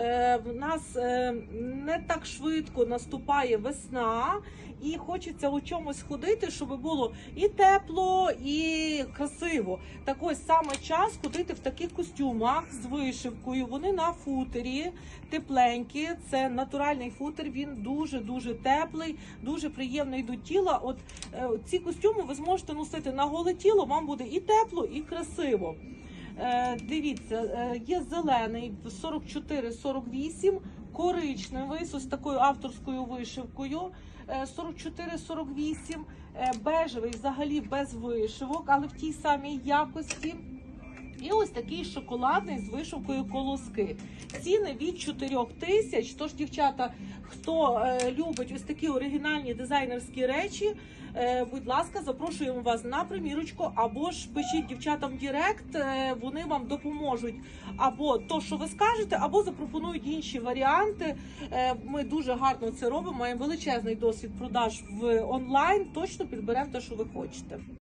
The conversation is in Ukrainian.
е, в нас е, не так швидко наступає весна, і хочеться у чомусь ходити, щоб було і тепло, і красиво. Так ось саме час ходити в таких костюмах з вишивкою. Вони на футері тепленькі. Це натуральний футер. Він дуже дуже теплий, дуже приємний до тіла. От е, ці костюми ви зможете носити на голе тіло. Вам буде і тепло, і красиво. Е, дивіться, е, є зелений 44-48, коричневий з ось такою авторською вишивкою. е, 44-48, е, бежевий взагалі без вишивок, але в тій самій якості. І ось такий шоколадний з вишивкою колоски. Ціни від 4 тисяч. Тож, дівчата, хто е, любить ось такі оригінальні дизайнерські речі, е, будь ласка, запрошуємо вас на примірочку, або ж пишіть дівчатам Директ, е, вони вам допоможуть або то, що ви скажете, або запропонують інші варіанти. Е, ми дуже гарно це робимо. Маємо величезний досвід продаж в онлайн. Точно підберемо те, що ви хочете.